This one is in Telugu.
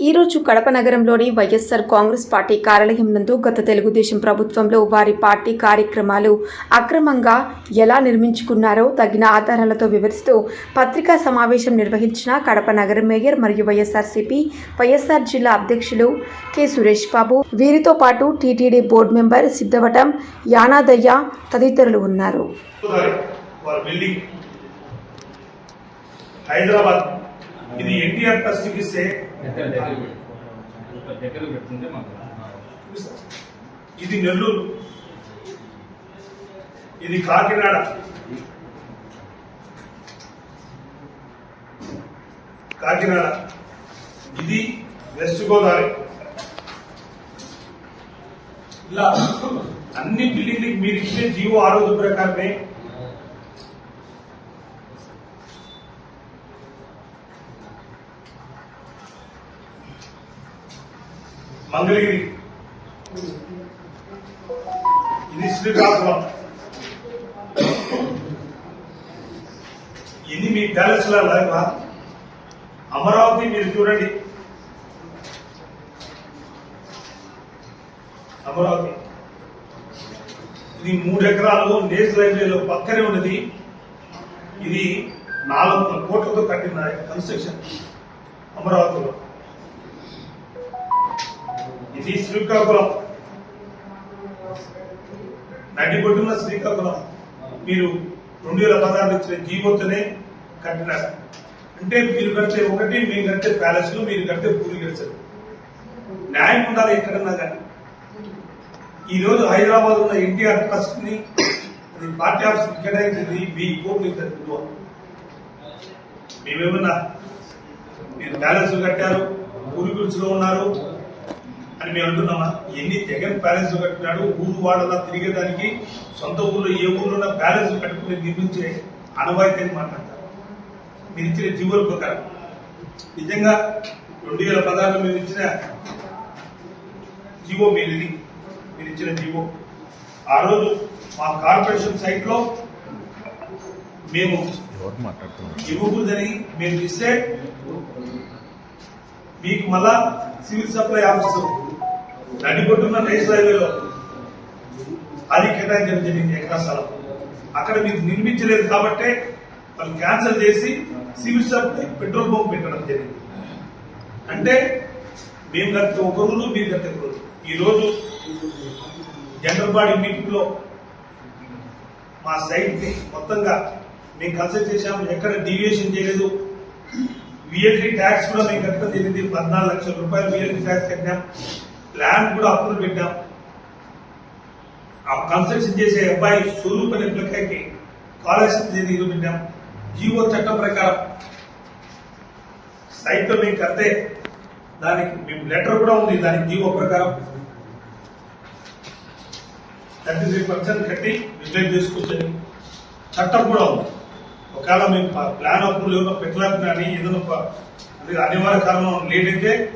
ఈరోజు కడప నగరంలోని వైఎస్సార్ కాంగ్రెస్ పార్టీ కార్యాలయం నందు గత తెలుగుదేశం ప్రభుత్వంలో వారి పార్టీ కార్యక్రమాలు అక్రమంగా ఎలా నిర్మించుకున్నారో తగిన ఆధారాలతో వివరిస్తూ పత్రికా సమావేశం నిర్వహించిన కడప నగర మేయర్ మరియు వైఎస్ఆర్సీపీ వైఎస్ఆర్ జిల్లా అధ్యక్షులు కె. సురేష్ బాబు వీరితో పాటు TTD board member Siddhavatam Yanadayya తదితరులు ఉన్నారు. హైదరాబాద్ ఇది ఎన్టీఆర్ పెట్టుకుంటే మాకు ఇది నెల్లూరు. ఇది కాకినాడ. కాకినాడ. ఇది వెస్ట్ గోదావరి. ఇలా అన్ని బిల్డింగ్లకి మీరు ఇచ్చే జీవో ఆ రోజు ప్రకారమే మంగళగిరి. ఇది శ్రీకాకుళం. ఇది మీ ప్యాలెస్ లాగా అమరావతి మీరు చూడండి. అమరావతి. ఇది మూడు ఎకరాలు నేషనల్ హైవేలో పక్కనే ఉన్నది. ఇది నాలుగు వందల కోట్లతో కట్టిన కన్స్ట్రక్షన్ అమరావతిలో. ఇది శ్రీకాకుళం నడిబొడ్డున శ్రీకాకుళం మీరు రెండు వేల పదహారు ఇచ్చిన జీవోతోనే కట్టినారు. అంటే మీరు కట్టే ఒకటి మేము కడితే ప్యాలెస్లు మీరు కట్టే పూరి గడిచారు న్యాయం ఉండాలి ఎక్కడన్నా కానీ. ఈరోజు హైదరాబాద్ ఉన్న ఎన్టీఆర్ ట్రస్ట్ని అది పార్టీ ఆఫీస్ కేటాయించింది వెయ్యి కోట్లు ఇద్దరు విలువ మేమేమన్నా మీరు ప్యాలెస్ కట్టారు ఊరి గుడిచిలో ఉన్నారు అని మేము అంటున్నామా ఎన్ని జగన్ ప్యాలెస్ కట్టినాడు ఊరు వాడలా తిరిగేదానికి సొంత ఊర్లో ఏ ఊర్లో ఉన్న ప్యాలెస్ కట్టుకుని నిర్మించే అనవాయితీ అని మాట్లాడతారు. మీరు ఇచ్చిన జీవోల ప్రకారం. నిజంగా రెండు వేల పదహారులో మీరు ఇచ్చిన జీవో మీరు ఇది మీరు ఇచ్చిన జీవో. ఆ రోజు మా కార్పొరేషన్ సైట్లో మేము ఇవ్వకూడదని మేము ఇస్తే మీకు మళ్ళా సివిల్ సప్లై ఆఫీసర్ నడిపొట్టున్న నేషనల్ హైవేలో అది కేటాయించడం జరిగింది ఎక్కడ స్థలం. అక్కడ మీకు నిర్మించలేదు కాబట్టే వాళ్ళు క్యాన్సిల్ చేసి సివిల్ షాప్ పెట్రోల్ పంప్ పెట్టడం జరిగింది. అంటే మేము కట్టే ఒక రోజు మీరు కట్టే ఒక రోజు. ఈ రోజు జనరల్ బాడీ మీటింగ్లో మా సైట్ని మొత్తంగా మేము కన్సల్ట్ చేశాము. ఎక్కడ డీవియేషన్ చేయలేదు. విఎల్టీ ట్యాక్స్ కూడా మేము కట్టడం జరిగింది. పద్నాలుగు లక్షల రూపాయలు విఎల్టీ ట్యాక్స్ కట్టాం. ప్లాన్ కూడా అప్పులు పెట్టాం. ఆ కన్స్ట్రక్షన్ చేసే అబ్బాయి స్వరూప్ అనే పిల్లకాయకి స్కాలర్షిప్ నిధులు పెట్టాం. జీవో చట్టం ప్రకారం. సైట్లో మేము కడితే దానికి మేము లెటర్ కూడా ఉంది దానికి జీవో ప్రకారం. థర్టీ త్రీ పర్సెంట్ కట్టి రిజైన్ చేసుకోవచ్చని చట్టం కూడా ఉంది. ఒకవేళ మేము ప్లాన్ అప్పుడు ఏదైనా పెట్టలేకపోయినా ఏదైనా అనివార్య కారణం లేట్ అయితే